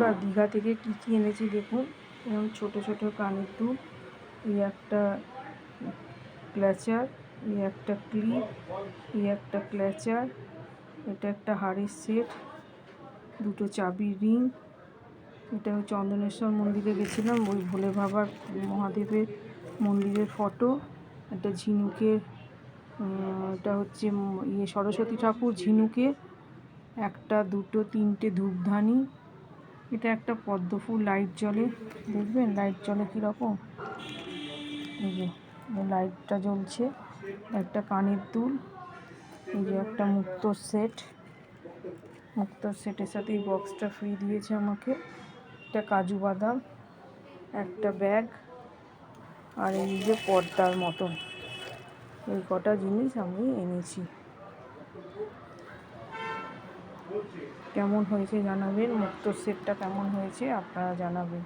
আমরা দীঘা থেকে কী কী এনেছি দেখুন। এরকম ছোটো ছোটো কানের দুল, এই একটা ক্ল্যাচার, এই একটা ক্লিপ, এই একটা ক্ল্যাচার, এটা একটা হাড়ের সেট, দুটো চাবির রিং, এটা চন্দনেশ্বর মন্দিরে গেছিলাম, ওই ভোলে বাবার মহাদেবের মন্দিরের ফটো, একটা ঝিনুকের এটা হচ্ছে ইয়ে সরস্বতী ঠাকুর ঝিনুকের, একটা, দুটো, তিনটে ধূপধানি এটা একটা পদ্ম ফুল লাইট জ্বলে দেখবেন লাইট জ্বলে কীরকম? এই যে লাইটটা জ্বলছে। একটা কানের দুল, এই যে একটা মুক্তোর সেট মুক্তোর সেটের সাথে এই বক্সটা ফ্রি দিয়েছে আমাকে। একটা কাজু বাদাম, একটা ব্যাগ আর এই যে পর্দার মতন। এই কটা জিনিস আমি এনেছি। কেমন হয়েছে জানাবেন মুক্ত সেটটা কেমন হয়েছে আপনারা জানাবেন।